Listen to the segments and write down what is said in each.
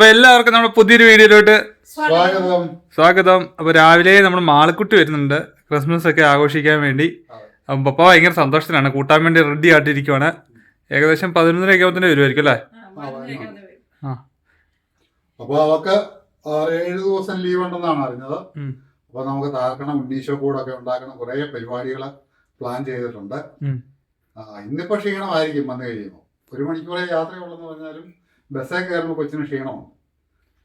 അപ്പൊ എല്ലാവർക്കും നമ്മുടെ പുതിയൊരു വീഡിയോയിലോട്ട് സ്വാഗതം. സ്വാഗതം. അപ്പൊ രാവിലെ നമ്മുടെ മാളക്കുട്ടി വരുന്നുണ്ട്. ക്രിസ്മസ് ഒക്കെ ആഘോഷിക്കാൻ വേണ്ടി. അപ്പം പപ്പ ഭയങ്കര സന്തോഷത്തിലാണ്. കൂട്ടാൻ വേണ്ടി റെഡി ആയിട്ടിരിക്കുവാണ്. ഏകദേശം പതിനൊന്നര ഒക്കെ തന്നെ വരുമായിരിക്കും അല്ലേ? ആ അപ്പൊ അവക്ക് ഏഴു ദിവസം ലീവ് ഉണ്ടെന്നാണ് അറിഞ്ഞത്. അപ്പൊ നമുക്ക് താർക്കണം ഉണ്ണീശോ കൂടൊക്കെ ഉണ്ടാക്കണം കുറെ പരിപാടികൾ പ്ലാൻ ചെയ്തിട്ടുണ്ട്. ഇന്നിപ്പോ ക്ഷീണമായിരിക്കും വന്നു കഴിയുമ്പോൾ ഒരു മണിക്കൂറേ യാത്രയുള്ളെന്ന് പറഞ്ഞാലും ബസ്സേ കയറുമ്പോൾ കൊച്ചിന് ക്ഷീണമാണ്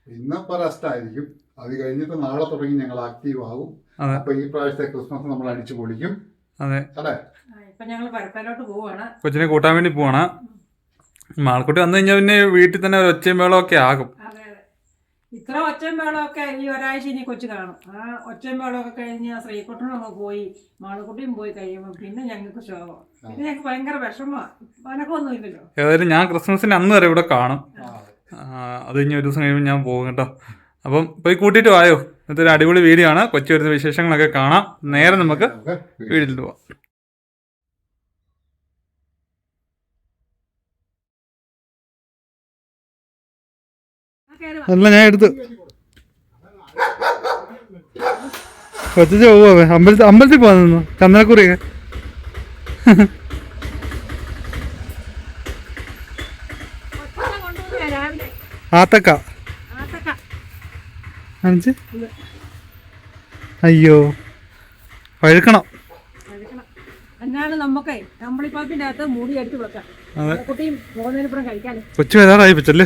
ഇന്നിപ്പോ റെസ്റ്റ് ആയിരിക്കും. അത് കഴിഞ്ഞിട്ട് നാളെ തുടങ്ങി ഞങ്ങൾ ആക്റ്റീവ് ആകും അപ്പോൾ അപ്പൊ ഈ പ്രാവശ്യത്തെ ക്രിസ്മസ് നമ്മൾ അടിച്ചു പൊളിക്കും. അതെ. കൊച്ചിനെ കൂട്ടാൻ വേണ്ടി പോവാണ്. മാളക്കുട്ടി വന്നു കഴിഞ്ഞാൽ പിന്നെ വീട്ടിൽ തന്നെ ഒരു ഒച്ചയും ഒക്കെ ആകും. ഇത്ര ഒച്ചയും ബഹളമൊക്കെ ഈ ഒരാഴ്ച ഇനി കൊച്ചു കാണും. ആ ഒച്ചയും ബഹളമൊക്കെ കഴിഞ്ഞ് ആ ശ്രീകുട്ടനും അങ്ങ് പോയി മാളക്കുട്ടിയും പോയി കഴിയുമ്പോൾ പിന്നെ ഞങ്ങൾക്ക് ശോകം. പിന്നെ ഞങ്ങൾക്ക് ഭയങ്കര വിഷമമാണ് അനക്കൊന്നും ഇല്ലല്ലോ. ഏതായാലും ഞാൻ ക്രിസ്മസിന് അന്ന് വരെ ഇവിടെ കാണും. അത് കഴിഞ്ഞ് ഒരു ദിവസം കഴിയുമ്പോൾ ഞാൻ പോകും കേട്ടോ. അപ്പം പോയി കൂട്ടിയിട്ട് വായോ? ഇന്നത്തെ ഒരു അടിപൊളി വീഡിയോ ആണ്. കൊച്ചു വരുന്ന വിശേഷങ്ങളൊക്കെ കാണാം. നേരെ നമുക്ക് നമുക്ക് വീട്ടിൽ പോവാം. അല്ല ഞാൻ എടുത്ത്. കൊച്ചു പോവാ അമ്പലത്തിൽ അമ്പലത്തിൽ പോകാൻ നിന്നു. ചന്ദനക്കുറിയൊക്കെ ആത്തക്ക. കാണിച്ച്. അയ്യോ. പഴുക്കണം. കഴിക്കാലോ കൊച്ചു വരാറായി പറ്റല്ലേ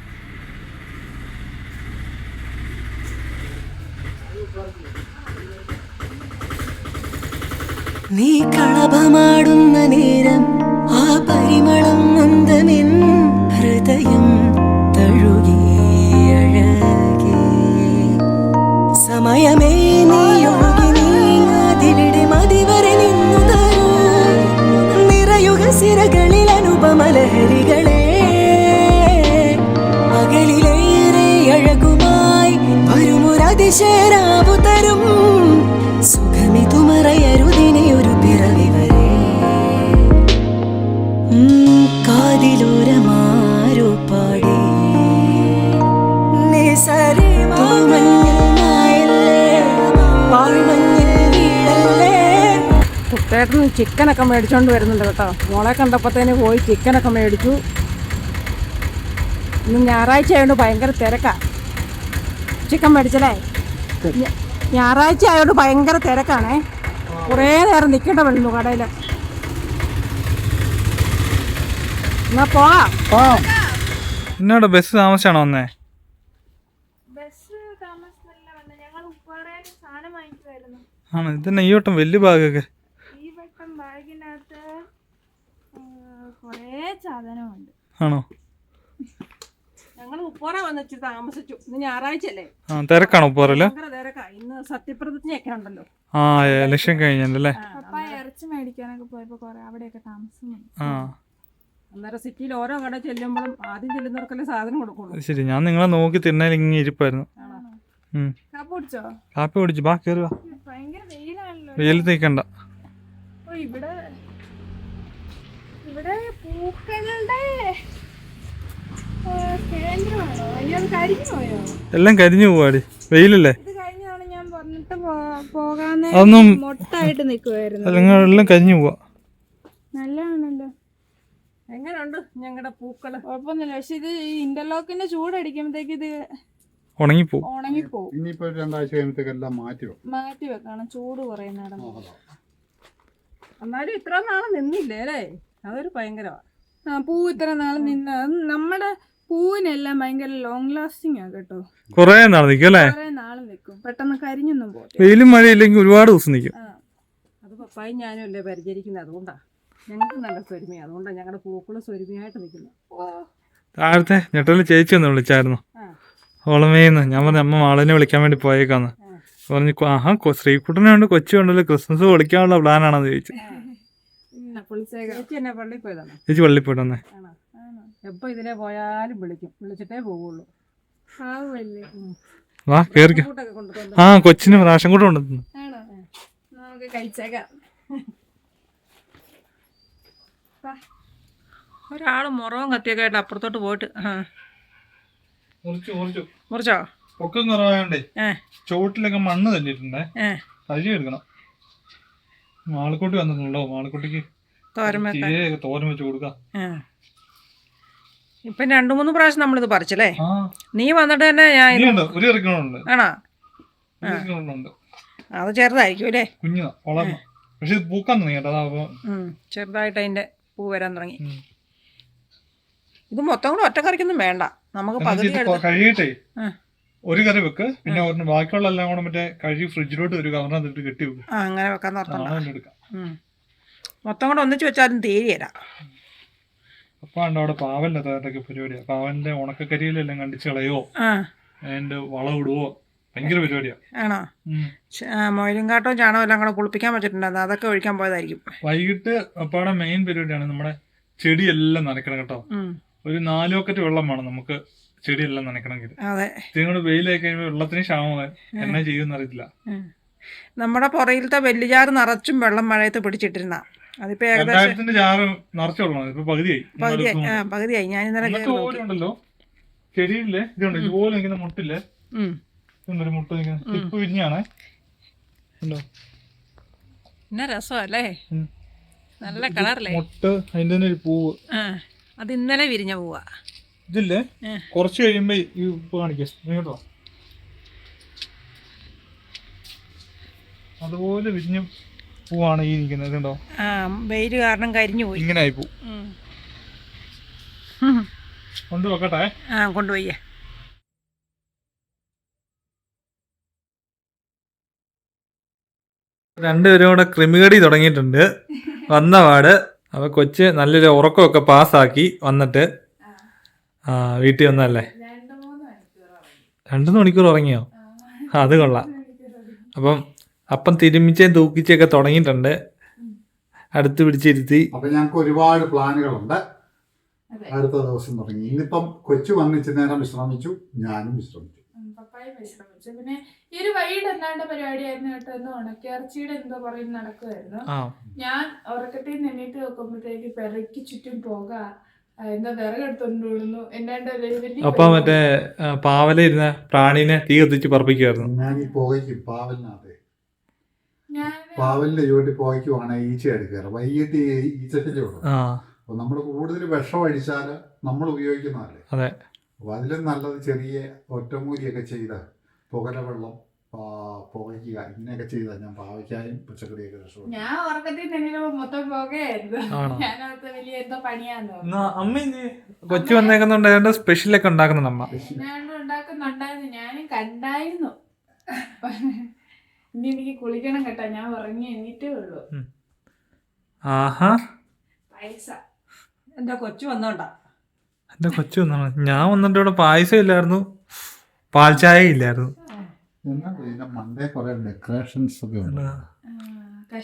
വരുമൊരതിശേരാവു തരും സുഖമിതുമറയരുതിനെ ഒരു പിറവി വരെ. കാതിലോരമാരോ പാടി. കുട്ടേട്ടൻ ചിക്കനൊക്കെ മേടിച്ചോണ്ട് വരുന്നുണ്ട് കേട്ടോ. മോളെ കണ്ടപ്പോഴത്തേന് പോയി ചിക്കനൊക്കെ മേടിച്ചു. ഇന്ന് ഞായറാഴ്ച ആയതുകൊണ്ട് ഭയങ്കര തിരക്കാണ് ചിക്കൻ മേടിച്ചല്ലേ? ഞായറാഴ്ച ആയതുകൊണ്ട് ഭയങ്കര തിരക്കാണേ. കുറേ നേരം നിൽക്കേണ്ട വരുന്നു കടയിൽ എന്നാ പോവാം എന്നോട് ബസ് താമസിച്ചാണോ വന്നേ? ആണ് ഇതന്നെ ഈ വട്ടം വലിയ സാധനമുണ്ട്. ആണോ? ഞങ്ങൾ ഉപ്പോറ വന്നിട്ട് താമസിച്ചു. ഇന്ന് ഞായറാഴ്ച അല്ലേ ആ തിരക്കാണോ പോറല്ലേ ഭയങ്കര തിരക്കാ. ഇന്ന് സത്യപ്രതിജ്ഞയൊക്കെ ഉണ്ടല്ലോ. ആ ലക്ഷ്യം കഴിഞ്ഞല്ലേ പപ്പ ഇറച്ചി മേടിക്കാനൊക്കെ പോയപ്പോൾ കുറേ അവിടെയൊക്കെ താമസം ആ. അന്നേരം സിറ്റിയിൽ ഓരോ കട ചെല്ലുമ്പോഴും ആദ്യം ചെല്ലുന്നവർക്കല്ലേ സാധനം കൊടുക്കുള്ളൂ. ശരി. ഞാൻ നിങ്ങളെ നോക്കി തിന്നാൻ ഇങ്ങനെ ഇരിപ്പായിരുന്നു. ഉം. കാപ്പ് കുടിച്ചോ? കാപ്പി കുടിച്ചു. ബാ കയറി വാ. ഭയങ്കര വെയിലാണല്ലോ. വെയിൽ തേക്കണ്ട. ഓ ഇവിടെ ഇവിടെ പൂക്കളുടെ ആ, കേന്ദ്രമാണോ അയ്യോ കരിഞ്ഞു പോയോ എല്ലാം കരിഞ്ഞു പോവാടി. വെയിലല്ലേ? അതൊന്നും അല്ലെങ്കിൽ എല്ലാം കരിഞ്ഞു പോവാ. നല്ലതാണല്ലോ. എങ്ങനെയുണ്ട് ഞങ്ങളുടെ പൂക്കൾ? കുഴപ്പമൊന്നുമില്ല. പക്ഷെ ഇത് ഈ ഇന്റർലോക്കിന്റെ ചൂടടിക്കുമ്പോഴത്തേക്ക് ഇത് ഉണങ്ങിപ്പോവും. ഉണങ്ങിപ്പോവും. ഇനിയിപ്പോ രണ്ടാഴ്ച കഴിഞ്ഞിട്ടൊക്കെ എല്ലാം മാറ്റി വെക്കും. മാറ്റി വെക്കണം. ചൂട് കുറേ നേരം എന്നാലും ഇത്ര നാൾ നിന്നില്ലേ അല്ലേ? അതൊരു ഭയങ്കരമാണ് ആ പൂ ഇത്ര നാൾ നിന്ന നമ്മുടെ പൂവിനെല്ലാം ഭയങ്കര ലോങ് ലാസ്റ്റിംഗ് ആ കേട്ടോ. കുറെ നാൾ നിൽക്കും അല്ലേ? കുറേ നാൾ നിൽക്കും പെട്ടെന്ന് കരിഞ്ഞൊന്നും പോകും വെയിലും മഴയില്ലെങ്കിൽ ഒരുപാട് ദിവസം നിൽക്കും അത് പപ്പായും ഞാനും അല്ലേ പരിചരിക്കുന്നത്? അതുകൊണ്ടാ. ഞങ്ങൾക്ക് നല്ല സ്വരുമയാണ് അതുകൊണ്ടാണ് ഞങ്ങളുടെ പൂക്കൾ സ്വരുമയായിട്ട് നിൽക്കുന്നത് താഴത്തെ ഞെട്ടൽ ചേച്ചി ഒന്ന് വിളിച്ചായിരുന്നു. ഓളമേന്ന്. ഞാൻ പറഞ്ഞ അമ്മ മാളിനെ വിളിക്കാൻ വേണ്ടി പോയേക്കാന്ന്. പറഞ്ഞു "കൊ- ആഹാ കൊ- ശ്രീകുട്ടനുണ്ട് കൊച്ചു ഉണ്ടല്ലോ. ക്രിസ്മസ് വിളിക്കാനുള്ള പ്ലാനാണെന്ന് ചോദിച്ചു. ചേച്ചി പള്ളിയിൽ പോയതാണ്? ചേച്ചി പള്ളി ആണോ? എപ്പോൾ ഇതിലെ പോയാലും വിളിക്കും. വിളിച്ചിട്ടേ പോവുള്ളൂ. വാ കേറി ആ കൊച്ചിന് പ്രാവശ്യം കൂടെ കൊണ്ടുവന്നു. ഒരാൾ നമുക്ക് കഴിച്ചേക്കാം. ഒരാൾ മുറവും കത്തിയൊക്കെ ആയിട്ട് അപ്പുറത്തോട്ട് പോയിട്ട് മുറിച്ചു പൊക്കം കുറവായോണ്ടേ ചുവട്ടിലൊക്കെ ചോട്ടിലൊക്കെ മണ്ണ് തന്നിട്ടുണ്ടേ. ഏ. കഴുകി എടുക്കണം. മാളിക്കുട്ടി വന്നിട്ടുണ്ടോ? മാളിക്കുട്ടിക്ക് തോരൻ വെച്ച് കൊടുക്കാം. ആ. ഇപ്പം രണ്ടു മൂന്ന് പ്രാവശ്യം നമ്മളിത് പറിച്ചല്ലേ? നീ വന്നിട്ട് തന്നെ ഞാൻ ഇത് ആണോ? അത് ചെറുതായിരിക്കും അല്ലേ? പക്ഷെ ഇത് പൂക്കാൻ ചെറുതായിട്ട് അതിന്റെ പൂ വരാൻ തുടങ്ങി. ഇത് മൊത്തം കൂടെ ഒറ്റക്കറിക്കൊന്നും വേണ്ട. നമുക്ക് കഴിയട്ടെ ഇത്. ഒരു കറി വെക്ക് പിന്നെ ഒരെണ്ണം ബാക്കിയുള്ള എല്ലാം കൂടെ മറ്റേ കഴുകി ഫ്രിഡ്ജിലോട്ട് ഒരു കവറിനകത്തിട്ട് കെട്ടി വെക്കും. അങ്ങനെ വെക്കാൻ. മൊത്തം കൂടെ ഒന്നിച്ച് വെച്ചാലും തീരെയല്ല അപ്പൊ ഉണ്ട് അവിടെ പാവലിന്റെ തേട്ടൊക്കെ പരിപാടിയാ. പാവലിന്റെ ഉണക്കക്കരിയിലെല്ലാം കണ്ടിച്ച് കളയോ വളം ഇടുവോ? ഭയങ്കര പരിപാടിയാ. ആണോ? മൊയിലും കാട്ടവും ചാണകം എല്ലാം കൂടെ കുളിപ്പിക്കാൻ പറ്റിട്ടുണ്ടായിരുന്നു അതൊക്കെ ഒഴിക്കാൻ പോയതായിരിക്കും. വൈകിട്ട് അപ്പാടെ മെയിൻ പരിപാടിയാണ് നമ്മുടെ ചെടിയെല്ലാം നനയ്ക്കണം കേട്ടോ. ഒരു നാല് ബക്കറ്റ് വെള്ളം വേണം നമുക്ക് ചെടിയെല്ലാം നനയ്ക്കണമെങ്കിൽ അതെ. ഇതിനോട് വെയിലായി കഴിയുമ്പോൾ വെള്ളത്തിന് ക്ഷാമമായി എന്നാ ചെയ്യുമെന്ന് അറിയത്തില്ല. നമ്മുടെ പുറയിലത്തെ വെല്ലുചാറ് നിറച്ചും വെള്ളം മഴയത്ത് പിടിച്ചിട്ടിരുന്ന. അതിപ്പോ ഏകദേശം ജാറ് നിറച്ചു വെള്ളം ഇപ്പൊ പകുതിയായി. പകുതിയായി ആ പകുതിയായി. ഞാൻ ഇന്നലെ ഉണ്ടല്ലോ. ചെടിയില്ലേ? ഇതുണ്ട്. ഇതുപോലെ നിൽക്കുന്ന മുട്ടില്ലേ. ഇതുണ്ടൊരു മുട്ട് നിൽക്കുന്ന ഇപ്പൊ വിരിഞ്ഞാണേ. ഉണ്ടോ? പിന്നെ രസമല്ലേ? നല്ല കളറല്ലേ? മുട്ട് അതിന്റെ തന്നെ ഒരു പൂവ്. അത് ഇന്നലെ വിരിഞ്ഞ പൂവാ. ഇതില്ലേ? കുറച്ച് കഴിയുമ്പോ ഈ ഉപ്പ് കാണിക്കേ. കേട്ടോ. അതുപോലെ വിരിഞ്ഞ പൂവാണ് ഈ നിൽക്കുന്നത്. ഇതുണ്ടോ? ആ വെയിൽ കാരണം കരിഞ്ഞു പോയി. ഇങ്ങനെ ആയി പൂ. കൊണ്ടുപോക്കട്ടെ ആ കൊണ്ടുപോയി രണ്ടുപേരും കൂടെ ക്രിമികടി തുടങ്ങിയിട്ടുണ്ട്. വന്ന പാട്. അപ്പൊ കൊച്ച് നല്ലൊരു ഉറക്കമൊക്കെ പാസ്സാക്കി വന്നിട്ട് ആ വീട്ടിൽ വന്നല്ലേ രണ്ടു മണിക്കൂർ ഉറങ്ങിയോ? ആ, അത് കൊള്ളാം. അപ്പം അപ്പം തിരുമിച്ചേം തൂക്കിച്ചൊക്കെ തുടങ്ങിയിട്ടുണ്ട്. അടുത്ത് പിടിച്ചിരുത്തി. അപ്പൊ ഞങ്ങൾക്ക് ഒരുപാട് പ്ലാനുകളുണ്ട്. അടുത്ത ദിവസം തുടങ്ങി. ഇന്നിപ്പം കൊച്ചു വന്നിച്ച് നേരം വിശ്രമിച്ചു. ഞാനും വിശ്രമിച്ചു. പപ്പായും വിശ്രമിച്ചു. പിന്നെ ഈ ഒരു വൈകിട്ട് എന്താണ്ട് പരിപാടിയായിരുന്നു കേട്ടോ? എന്ന് ഉണക്കിറച്ചിയുടെ എന്തോ പറയും നടക്കുമായിരുന്നു ഞാൻ ഉറക്കത്തിൽ നിന്നിട്ട് നോക്കുമ്പോഴത്തേക്ക് പെരയ്ക്ക് ചുറ്റും പോക എന്താ വിറകെടുത്തോണ്ട് വിടുന്നു എന്നാണ്ട് വലിയ അപ്പൊ മറ്റേ പാവലിരുന്ന പ്രാണിനെ ഇരുന്ന പ്രാണീനെ തീ കത്തിച്ച് പറപ്പിക്കുമായിരുന്നു ഞാൻ ഈ പുകയ്ക്കും പാവലിനകത്ത് പാവലിന്റെ ചുവട്ടി പോയിക്കുവാണ് ഈച്ച എടുക്കാറ്. വൈകിട്ട് ഈ ഈച്ചശല്യം ആ. അപ്പൊ നമ്മൾ കൂടുതൽ വിഷം അടിച്ചാൽ നമ്മൾ ഉപയോഗിക്കുന്നതല്ലേ? അതെ. അപ്പൊ അതിലും നല്ലത് ചെറിയ ഒറ്റമൂലിയൊക്കെ ചെയ്ത പുകല വെള്ളം പുകയ്ക്കുക ഇങ്ങനെയൊക്കെ ചെയ്താൽ ഞാൻ പാവയ്ക്കായും പച്ചക്കറിയൊക്കെ രക്ഷപ്പെടും ഞാൻ ഉറക്കത്തിൽ മൊത്തം പുകയായിരുന്നു. അമ്മ കൊച്ചു വന്നേക്കുന്നുണ്ട് സ്പെഷ്യലൊക്കെ ഉണ്ടാക്കുന്നുണ്ട് അമ്മ. ഉണ്ടാക്കുന്നുണ്ടായിരുന്നു. ഞാനും കണ്ടായിരുന്നു. ഇനി എനിക്ക് കുളിക്കണം കേട്ടോ. ഞാൻ ഉറങ്ങി എണീറ്റേ ഉള്ളൂ. ആഹാ. പൈസ. എന്റെ കൊച്ചു വന്നോണ്ടാ. എന്റെ കൊച്ചു വന്നാണ് ഞാൻ വന്നിട്ട് ഇവിടെ പായസം ഇല്ലായിരുന്നു. പാൽ ചായ ഇല്ലായിരുന്നു. മണ്ടേ കുറെ ഡെക്കറേഷൻസ് ഒക്കെ ഉണ്ട്.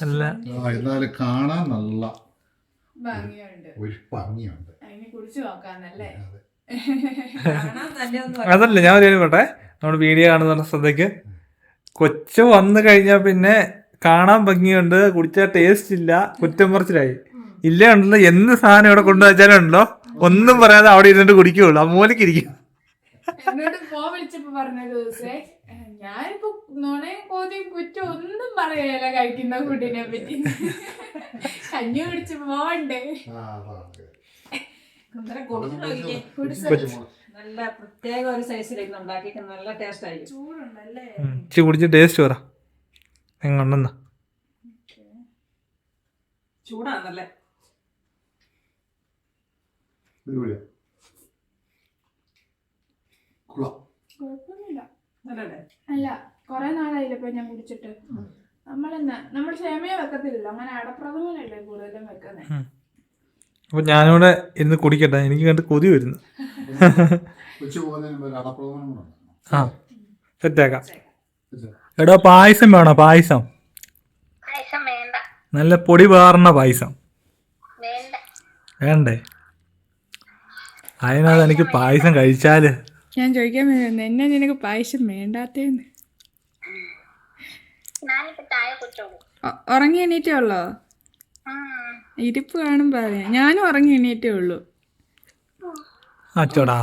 അല്ല. എന്നാലും കാണാൻ നല്ല ഭംഗിയുണ്ട്. ഒരു ഭംഗിയുണ്ട്. അതല്ല ഞാൻ ഒരു കാര്യം നമ്മുടെ വീഡിയോ കാണുന്ന ശ്രദ്ധയ്ക്ക്. കൊച്ചു വന്നു കഴിഞ്ഞാൽ പിന്നെ കാണാൻ ഭംഗിയുണ്ട് കുടിച്ചാൽ ടേസ്റ്റ് ഇല്ല കുറ്റം പറച്ചിലായി. ഇല്ല ഉണ്ടല്ലോ എന്ത് സാധനം ഇവിടെ കൊണ്ടു ഉണ്ടല്ലോ ഒന്നും പറയാതെ അവിടെ ഇരുന്നിട്ട് കുടിക്കുകയുള്ളൂ ആ മൂലക്ക് ഇരിക്കും. എന്നോട് പോ വിളിച്ചപ്പോ പറഞ്ഞ ദിവസേ "ഏഹ്, ഞാനിപ്പോ നുണയും കോതിയും കുറ്റം ഒന്നും പറയല കഴിക്കുന്ന ഫുഡിനെ പറ്റി. കഞ്ഞി കുടിച്ച് നല്ല പ്രത്യേക ഒരു സൈസിലേക്ക് ഉണ്ടാക്കിയിട്ട് നല്ല ടേസ്റ്റ് ആയിരിക്കും. ചൂടുണ്ടല്ലേ? കുടിച്ച് ടേസ്റ്റ് പറ. എങ്ങുണ്ടെന്നാ ചൂടാണല്ലേ. കുഴപ്പമൊന്നുമില്ല. അല്ല കൊറേ നാളായില്ല ഇപ്പൊ ഞാൻ കുടിച്ചിട്ട്. നമ്മളെന്നാ നമ്മൾ ക്ഷമയെ വെക്കത്തില്ലല്ലോ. അങ്ങനെ അടപ്രഥമനല്ലേ കൂടുതലും വെക്കുന്നത് അപ്പൊ ഞാനിവിടെ ഇരുന്ന് കുടിക്കട്ടെ. എനിക്ക് കണ്ട് കൊതി വരുന്നു. കൊച്ചു പോകുന്നതിന് മുമ്പ് ഒരു അടപ്രഥമനം കൂടെ ഉണ്ടാക്കണം. ആ സെറ്റാക്കാം. എടോ പായസം വേണോ? പായസം. പായസം വേണ്ട. നല്ല പൊടി പാറുന്ന പായസം. വേണ്ട. വേണ്ടേ? അതിനകത്ത് എനിക്ക് പായസം കഴിച്ചാൽ. ഞാൻ ചോദിക്കാൻ വരുന്നത് എന്നെ നിനക്ക് പായസം വേണ്ടാത്തേന്ന്. ഞാനിപ്പോ ചായ കുടിച്ചോളൂ. ഉറങ്ങി എണീറ്റേ ഉള്ളോ? ഇരിപ്പ് കാണുമ്പോ അറിയാം ഞാനും ഉറങ്ങി എണീറ്റേ ഉള്ളൂ. അച്ചോടാ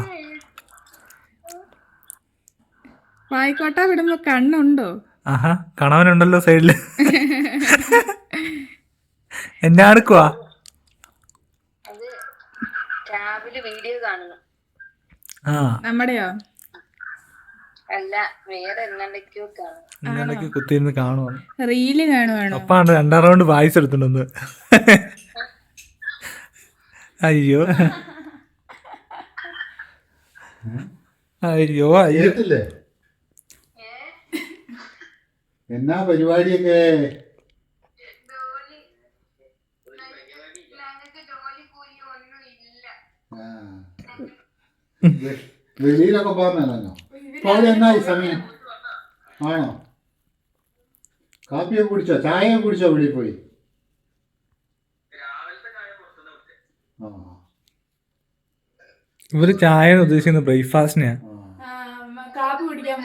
വായിക്കോട്ട വിടുമ്പോ കണ്ണുണ്ടോ? ആഹാ കണവനുണ്ടല്ലോ സൈഡിൽ. എന്നാ എടുക്കുവാ അത് രാവിലെ വീഡിയോ കാണുന്നു. നമ്മുടെയോ? അല്ല വേറെ എന്തൊക്കെയോ കുത്തിയിരുന്ന് കാണുവാണ്. റീൽ കാണുവാണ്? അപ്പാണ് രണ്ടാം റൗണ്ട് അയ്യോ. അയ്യോ അയ്യോ. എന്നാ പരിപാടിയൊക്കെ? വെളിയിലൊക്കെ പോകുന്നല്ലോ പോലെ എന്നാ ഈ സമയം? ആണോ? കാപ്പിയൊക്കെ കുടിച്ചോ? ചായയൊക്കെ കുടിച്ചോ വെളിയിൽ പോയി? ആ. ഇവർ ചായ ഉദ്ദേശിക്കുന്നത് ബ്രേക്ക്ഫാസ്റ്റിനെയാ കാപ്പി കുടിക്കാൻ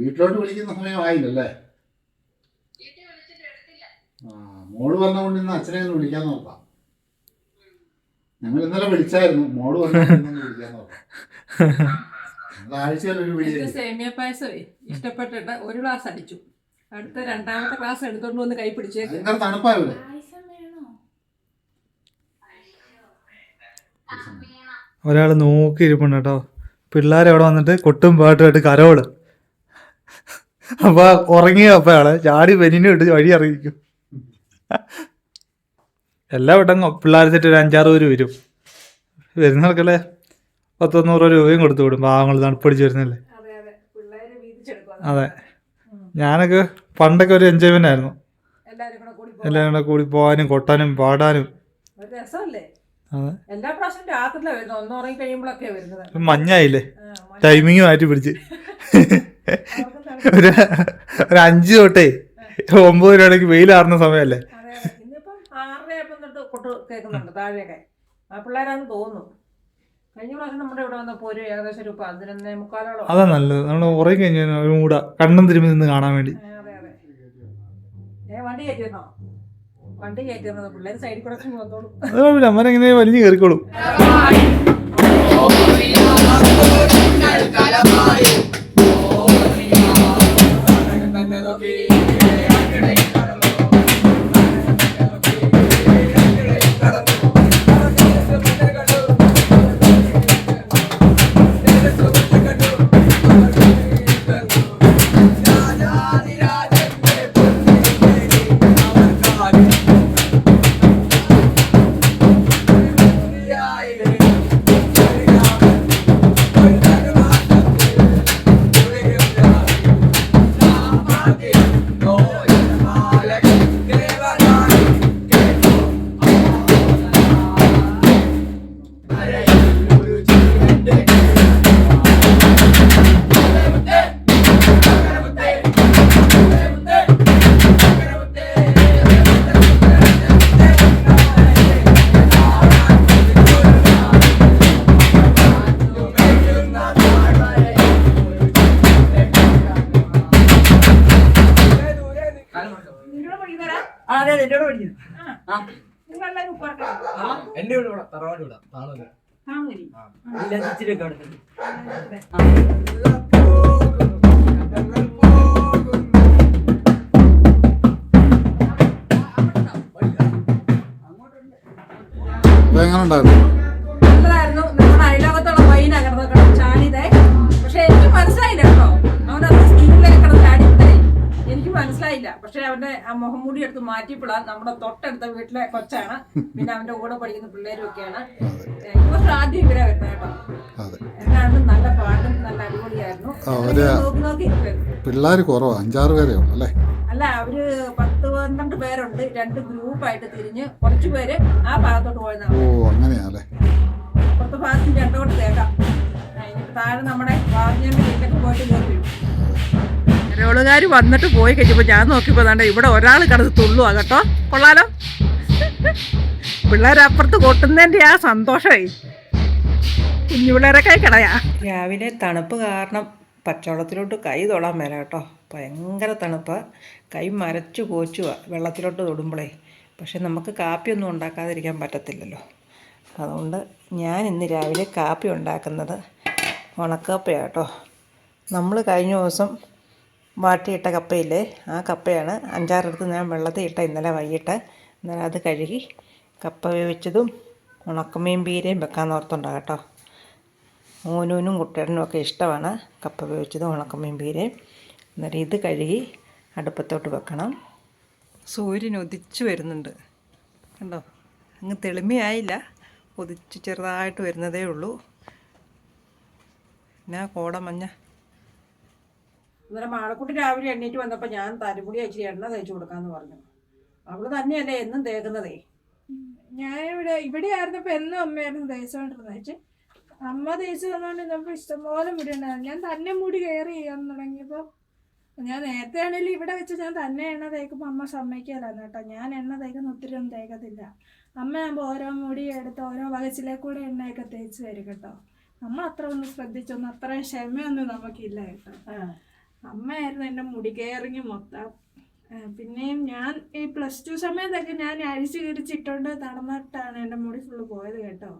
വീട്ടിലോട്ട് വിളിക്കുന്ന സമയമായില്ലല്ലേ ആ മോൾ പറഞ്ഞുകൊണ്ട് ഇന്ന് അച്ഛനെ ഒന്ന് വിളിക്കാൻ നോക്കാം. ഞങ്ങൾ ഇന്നലെ വിളിച്ചായിരുന്നു. മോൾ ഇന്നൊന്ന് വിളിക്കാൻ നോക്കാം. ആഴ്ചയിൽ ഒരു വിളി സേമിയ പായസമേ. ഇഷ്ടപ്പെട്ടിട്ട് ഒരു ഗ്ലാസ് അടിച്ചു. അടുത്ത രണ്ടാമത്തെ ക്ലാസ് എടുത്തോണ്ട് വന്ന് കൈ പിടിച്ചേക്ക്. തണുപ്പാവില്ലേ പായസം വേണോ ഒരാൾ നോക്കി ഇരിപ്പുണ്ട് കേട്ടോ. പിള്ളേർ അവിടെ വന്നിട്ട് കൊട്ടും പാട്ടുമായിട്ട് കരോൾ. അപ്പൊ ഉറങ്ങിയ അപ്പൊ ആൾ ചാടി വെനിനും ഇട്ട് വഴി അറിയിക്കും. എല്ലാ വട്ടം പിള്ളേർ തെറ്റ് ഒരു അഞ്ചാറ് പേര് വരും. വരുന്നവർക്കല്ലേ പത്തൊന്നൂറ് രൂപയും കൊടുത്തു വിടും. പാവങ്ങൾ തണുപ്പടിച്ച് വരുന്നല്ലേ? അതെ ഞാനൊക്കെ പണ്ടൊക്കെ ഒരു എൻജോയ്മെന്റ് ആയിരുന്നു. എല്ലാവരും കൂടെ കൂടി പോകാനും കൊട്ടാനും പാടാനും. ഒരു രസമല്ലേ? അതെ എല്ലാ പ്രാവശ്യം രാത്രിയിലാണ് വരുന്നത്. ഒന്ന് ഉറങ്ങി വരുന്നത്. മഞ്ഞായില്ലേ? ടൈമിങ് മാറ്റി പിടിച്ച്. ഒരു ഒരു അഞ്ച് തൊട്ടേ ഒമ്പത് രൂപയ്ക്ക് വെയിലാറുന്ന സമയമല്ലേ. ഇന്നിപ്പം ആറരയപ്പം തൊട്ട് കൊട്ട് കേൾക്കുന്നുണ്ട് താഴെയൊക്കെ. ആ പിള്ളേരാന്ന് തോന്നുന്നു. കഴിഞ്ഞ പ്രാവശ്യം നമ്മുടെ ഇവിടെ വന്നപ്പോൾ ഒരു ഏകദേശം ഒരു പതിനൊന്നേ മുക്കാലോളം. അതാ നല്ലത്. നമ്മൾ ഉറങ്ങി കഴിഞ്ഞാൽ ഒരു മൂട. കണ്ണും തിരുമ്പി നിന്ന് കാണാൻ വേണ്ടി. അതെ അതെ. ഏ വണ്ടി കയറ്റിയിരുന്നോ? വണ്ടി കയറ്റിയിരുന്നത് പിള്ളേർ സൈഡിൽ കൂടെ വന്നോളൂ അത് കുഴപ്പമില്ല അമ്മനെങ്ങനെ വലിഞ്ഞു കയറിക്കോളും നിന്നോട് വീട് തറവാട് താളൂര് അവിടെ എങ്ങനെ ഉണ്ടായിരുന്നു എടുത്ത് നമ്മുടെ തൊട്ടടുത്ത വീട്ടിലെ കൊച്ചാണ്. പിന്നെ അവന്റെ കൂടെ പഠിക്കുന്ന പിള്ളേരും ഒക്കെയാണ് ആദ്യം ഇവരെ വരുന്നത് കേട്ടോ. നല്ല പാട്ടും നല്ല അടിപൊളിയായിരുന്നു. അവർ നോക്കി നോക്കി ഇരിക്കുവായിരുന്നു. പിള്ളേർ കുറവാ അഞ്ചാറ് പേരേ ഉള്ളു അല്ലേ? അല്ല അവർ പത്ത് പന്ത്രണ്ട് പേരുണ്ട്. രണ്ട് ഗ്രൂപ്പായിട്ട് തിരിഞ്ഞ് കുറച്ച് പേര് ആ ഭാഗത്തോട്ട് പോയതാണ് ഓ അങ്ങനെയാ അല്ലേ? പുറത്തെ ഭാഗത്ത് രണ്ടോട്ട് തേക്കാം താഴെ നമ്മുടെ വാർഞ്ഞന്റെ വീട്ടിലൊക്കെ പോയിട്ട് കയറി കരോളുകാർ വന്നിട്ട് പോയി കഴിഞ്ഞപ്പോൾ ഞാൻ നോക്കിയപ്പോൾ തന്നെ ഇവിടെ ഒരാൾ കിടന്ന് തുള്ളുവാ കേട്ടോ. കൊള്ളാലോ. പിള്ളേരപ്പുറത്ത് കൊട്ടുന്നതിന്റെ ആ സന്തോഷമായി കുഞ്ഞു കൈ കിടയാ. രാവിലെ തണുപ്പ് കാരണം പച്ചവെള്ളത്തിലോട്ട് കൈ തൊടാൻ മേല കേട്ടോ. ഭയങ്കര തണുപ്പ്. കൈ മരച്ചു കോച്ചുക വെള്ളത്തിലോട്ട് തൊടുമ്പോഴേ പക്ഷെ നമുക്ക് കാപ്പിയൊന്നും ഉണ്ടാക്കാതിരിക്കാൻ പറ്റത്തില്ലല്ലോ. അതുകൊണ്ട് ഞാൻ ഇന്ന് രാവിലെ കാപ്പി ഉണ്ടാക്കുന്നത് ഉണക്കപ്പയാണ് കേട്ടോ. നമ്മൾ കഴിഞ്ഞ ദിവസം വാട്ടിയിട്ട കപ്പയില്ലേ? ആ കപ്പയാണ്. അഞ്ചാറെടുത്ത് ഞാൻ വെള്ളത്തിൽ ഇട്ട ഇന്നലെ വൈകിട്ട്. ഇന്നലെ അത് കഴുകി കപ്പ വേവിച്ചതും ഉണക്കമീൻ പീരയും വെക്കാൻ ഓർത്തുണ്ടാകും കേട്ടോ. മോനൂനും കുട്ടേട്ടനും ഒക്കെ ഇഷ്ടമാണ് കപ്പ വേവിച്ചതും ഉണക്കമീൻ പീരയും അന്നേരം ഇത് കഴുകി അടുപ്പത്തോട്ട് വെക്കണം. സൂര്യൻ ഉദിച്ചു വരുന്നുണ്ട്. കണ്ടോ? അങ്ങ് തെളിമയായില്ല. ഉദിച്ച് ചെറുതായിട്ട് വരുന്നതേ ഉള്ളൂ. പിന്നെ കോടമഞ്ഞ? അന്നേരം മാളക്കുട്ടി രാവിലെ എണ്ണീറ്റ് വന്നപ്പോൾ ഞാൻ തരുമുടി അയച്ചിട്ട് എണ്ണ തേച്ച് കൊടുക്കാന്ന് പറഞ്ഞു. അവൾ തന്നെയല്ലേ എന്നും തേക്കുന്നതേ. ഞാനിവിടെ ഇവിടെ ആയിരുന്നപ്പോ എന്നും അമ്മയായിരുന്നു തേച്ചോണ്ടിരുന്നത്. വെച്ച് അമ്മ തേച്ച് തന്നോണ്ട് നമുക്ക് ഇഷ്ടംപോലെ മുടി ഉണ്ടായിരുന്നു. ഞാൻ തന്നെ മുടി കെയർ ചെയ്യാൻ തുടങ്ങിയപ്പോൾ ഞാൻ നേരത്തെ ആണെങ്കിലും ഇവിടെ വെച്ച് ഞാൻ തന്നെ എണ്ണ തേക്കുമ്പോൾ അമ്മ സമ്മതിക്കലായിരുന്നു കേട്ടോ. ഞാൻ എണ്ണ തേക്കുന്ന ഒത്തിരി ഒന്നും തേക്കത്തില്ല. അമ്മയാകുമ്പോൾ ഓരോ മുടി എടുത്ത് ഓരോ വകച്ചിലെ കൂടെ എണ്ണയൊക്കെ തേച്ച് തരും കേട്ടോ. നമ്മൾ അത്ര ഒന്നും ശ്രദ്ധിച്ചൊന്നും അത്രയും ക്ഷമയൊന്നും നമുക്കില്ല കേട്ടോ. അമ്മയായിരുന്നു എന്റെ മുടി കെയറിങ് മൊത്തം പിന്നെയും ഞാൻ ഈ പ്ലസ് ടു സമയത്തൊക്കെ ഞാൻ അരിച്ചു കിരിച്ചിട്ടോണ്ട് നടന്നിട്ടാണ് എന്റെ മുടി ഫുള്ള് പോയത് കേട്ടോ.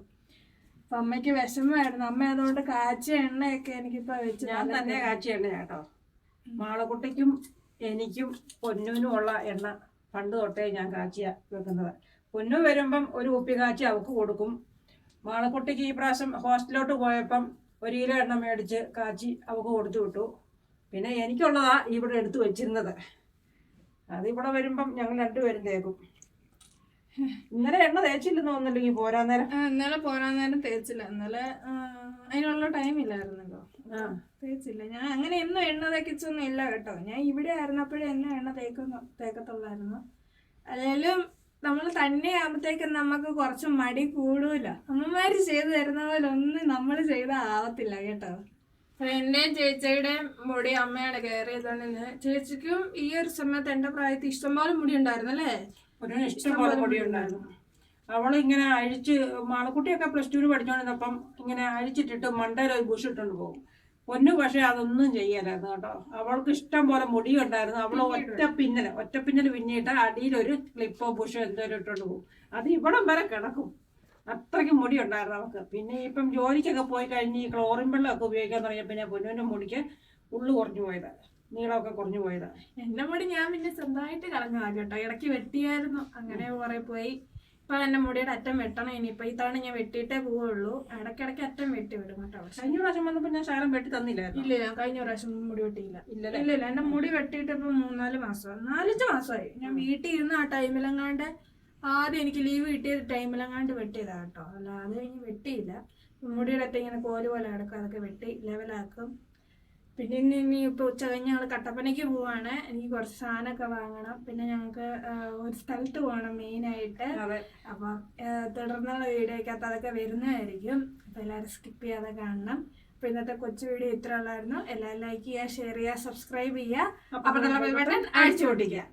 അപ്പം അമ്മയ്ക്ക് വിഷമമായിരുന്നു. അമ്മ അതുകൊണ്ട് കാച്ചിയ എണ്ണയൊക്കെ എനിക്കിപ്പോൾ വെച്ച് ഞാൻ തന്നെ കാച്ചിയ കാച്ചി എണ്ണ കേട്ടോ. മാളക്കുട്ടിക്കും എനിക്കും പൊന്നുവിനും ഉള്ള എണ്ണ പണ്ട് തൊട്ടേ ഞാൻ കാച്ചിയ വെക്കുന്നത്. പൊന്നു വരുമ്പം ഒരു കുപ്പി കാച്ചി അവൾക്ക് കൊടുക്കും. മാളക്കുട്ടിക്ക് ഈ പ്രാവശ്യം ഹോസ്റ്റലിലോട്ട് പോയപ്പം ഒരു കിലോ എണ്ണ മേടിച്ച് കാച്ചി അവൾക്ക് കൊടുത്തു വിട്ടു. പിന്നെ എനിക്കുള്ളതാ ഇവിടെ എടുത്തു വെച്ചിരുന്നത്. അത് ഇവിടെ വരുമ്പം ഞങ്ങൾ രണ്ടുപേരും തേക്കും. ഇന്നലെ എണ്ണ തേച്ചില്ലെന്ന് തോന്നില്ലെങ്കിൽ പോരാ നേരം? ഇന്നലെ പോരാ നേരം തേച്ചില്ല. ഇന്നലെ അതിനുള്ള ടൈം ഇല്ലായിരുന്നല്ലോ. തേച്ചില്ല. ഞാൻ അങ്ങനെ എന്നും എണ്ണ തേക്കിച്ചൊന്നും ഇല്ല കേട്ടോ. ഞാൻ ഇവിടെ ആയിരുന്നപ്പോഴേ എന്നും എണ്ണ തേക്കുന്ന തേക്കത്തുള്ളായിരുന്നു. അല്ലെങ്കിലും നമ്മൾ തന്നെ ആകുമ്പോഴത്തേക്കും നമുക്ക് കുറച്ച് മടി കൂടൂല. അമ്മമാര് ചെയ്തു തരുന്ന പോലെ ഒന്നും നമ്മൾ ചെയ്താൽ ആവത്തില്ല കേട്ടോ. എന്റെയും ചേച്ചിയുടെ മുടി അമ്മയാണ് കെയർ ചെയ്തോണ്ടിരുന്നത് ചേച്ചിക്കും ഈ ഒരു സമയത്ത് എന്റെ പ്രായത്തിൽ ഇഷ്ടംപോലെ മുടി ഉണ്ടായിരുന്നു അല്ലേ? ഒരു ഇഷ്ടംപോലെ മുടി ഉണ്ടായിരുന്നു. അവൾ ഇങ്ങനെ അഴിച്ച് മാളക്കുട്ടിയൊക്കെ പ്ലസ് ടുവിന് പഠിച്ചോണ്ടിരുന്നപ്പം ഇങ്ങനെ അഴിച്ചിട്ടിട്ട് മണ്ടയിൽ ഒരു ബുഷ് ഇട്ടുകൊണ്ട് പോകും. പൊന്നു പക്ഷേ അതൊന്നും ചെയ്യലായിരുന്നു കേട്ടോ. അവൾക്ക് ഇഷ്ടം പോലെ മുടി ഉണ്ടായിരുന്നു. അവൾ ഒറ്റ പിന്നൽ ഒറ്റ പിന്നൽ പിന്നിട്ട് അടിയിലൊരു ക്ലിപ്പോ ബുഷോ എന്തോ ഇട്ടുകൊണ്ട് പോകും. അത് ഇവിടം വരെ കിടക്കും. അത്രയ്ക്ക് മുടി ഉണ്ടായിരുന്നു അവൾക്ക്. പിന്നെ ഇപ്പം ജോലിക്കൊക്കെ പോയി കഴിഞ്ഞ് ഈ ക്ലോറിൻ വെള്ളമൊക്കെ ഉപയോഗിക്കാൻ തുടങ്ങിയ പിന്നെ പൊന്നുവിന്റെ മുടിക്ക് ഉള്ളു കുറഞ്ഞു പോയത്. നീളമൊക്കെ കുറഞ്ഞു പോയത്. എന്റെ മുടി ഞാൻ പിന്നെ സ്വന്തമായിട്ട് കളഞ്ഞതാ കേട്ടോ ഇടയ്ക്ക് വെട്ടിയായിരുന്നു. അങ്ങനെ കുറെ പോയി. ഇപ്പം എന്റെ മുടിയുടെ അറ്റം വെട്ടണം. ഇനിയിപ്പോൾ ഇത്തവണ തവണ ഞാൻ വെട്ടിയിട്ടേ പോവുള്ളൂ. ഇടയ്ക്കിടയ്ക്ക് അറ്റം വെട്ടി വിടും കേട്ടോ. കഴിഞ്ഞ പ്രാവശ്യം വന്നപ്പോൾ ഞാൻ ശകലം വെട്ടി തന്നില്ല ഇല്ല ഞാൻ കഴിഞ്ഞ പ്രാവശ്യം മുടി വെട്ടിയില്ല. ഇല്ല ഇല്ല എന്റെ മുടി വെട്ടിയിട്ട് ഇപ്പം മൂന്നാൽ മാസം നാലഞ്ച് മാസമായി. ഞാൻ വീട്ടിൽ ഇരുന്ന് ആ ടൈമിലെങ്ങാണ്ട് ആദ്യം എനിക്ക് ലീവ് കിട്ടിയ ടൈമിലെങ്ങാണ്ട് വെട്ടിയതാ കേട്ടോ. അല്ല അത് കഴിഞ്ഞ് വെട്ടിയില്ല. മുടിയുടെ ഇങ്ങനെ കോൽ പോലെ കിടക്കും അതൊക്കെ വെട്ടി ലെവലാക്കും പിന്നെ ഇനി ഇനി ഇപ്പോൾ ഉച്ച കഴിഞ്ഞ് ഞങ്ങൾ കട്ടപ്പനയ്ക്ക് പോവാണ്. എനിക്ക് കുറച്ച് സാധനമൊക്കെ വാങ്ങണം. പിന്നെ ഞങ്ങൾക്ക് ഒരു സ്ഥലത്ത് പോകണം മെയിനായിട്ട് അപ്പം തുടർന്നുള്ള വീഡിയോക്കകത്ത് അതൊക്കെ വരുന്നതായിരിക്കും. അപ്പോൾ എല്ലാവരും സ്കിപ്പ് ചെയ്യാതെ കാണണം. അപ്പോൾ ഇന്നത്തെ കൊച്ചു വീഡിയോ ഇത്ര ഉള്ളായിരുന്നു. എല്ലാവരും ലൈക്ക് ചെയ്യുക ഷെയർ ചെയ്യുക സബ്സ്ക്രൈബ് ചെയ്യുക. അപ്പം ബെൽ ബട്ടൺ അടിച്ചു പൊട്ടിക്കുക.